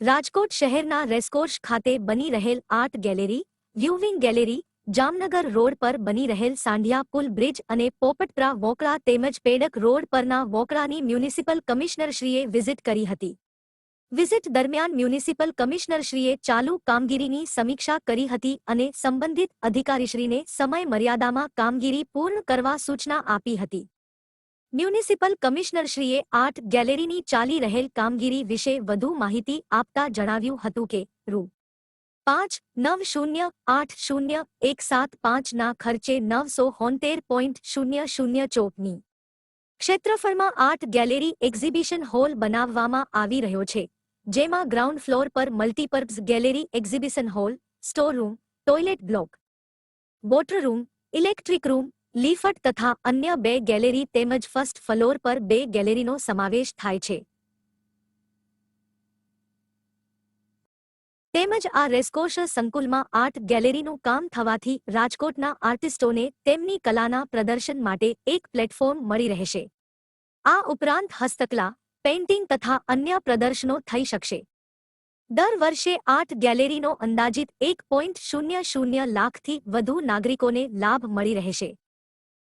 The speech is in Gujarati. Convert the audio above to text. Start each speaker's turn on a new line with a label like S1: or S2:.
S1: રાજકોટ શહેરના રેસકોર્સ ખાતે બની રહેલ art gallery viewing gallery, Jamnagar road પર બની રહેલ સાંઢિયા પુલ બ્રિજ અને પોપટપરા વોકળા તેમજ પેડક રોડ પરના વોકળાની મ્યુનિસિપલ કમિશનરશ્રીએ વિઝિટ કરી હતી. વિઝિટ દરમિયાન મ્યુનિસિપલ કમિશનરશ્રીએ ચાલુ કામગીરીની સમીક્ષા કરી હતી અને સંબંધિત અધિકારીશ્રીને સમય મર્યાદામાં કામગીરી પૂર્ણ કરવા સૂચના આપી હતી. મ્યુનિસિપલ કમિશનરશ્રીએ આર્ટ ગેલેરીની ચાલી રહેલ કામગીરી વિશે વધુ માહિતી આપતા જણાવ્યું હતું કે, રૂ. પાંચ નવ શૂન્ય આઠ શૂન્ય એક સાત પાંચના ખર્ચે નવસો હોંતેર પોઈન્ટ શૂન્ય શૂન્ય ચોકની ક્ષેત્રફળમાં આર્ટ ગેલેરી એક્ઝિબિશન હોલ બનાવવામાં આવી રહ્યો છે, જેમાં ગ્રાઉન્ડ ફ્લોર પર multipurpose gallery exhibition hall store room toilet block water room electric room lift તથા અન્ય બે ગેલેરી તેમજ ફર્સ્ટ ફ્લોર પર બે ગેલેરીનો સમાવેશ થાય છે. તેમજ આ રેસ્કોશ સંકુલમાં આર્ટ ગેલેરીનું કામ થવાથી રાજકોટના આર્ટિસ્ટોને તેમની કલાના પ્રદર્શન માટે એક પ્લેટફોર્મ મળી રહેશે. આ ઉપરાંત હસ્તકલા, પેઇન્ટિંગ તથા અન્ય પ્રદર્શનો થઈ શકશે. દર વર્ષે આર્ટ ગેલેરીનો અંદાજિત એક પોઈન્ટ શૂન્ય શૂન્ય લાખથી વધુ નાગરિકોને લાભ મળી રહેશે.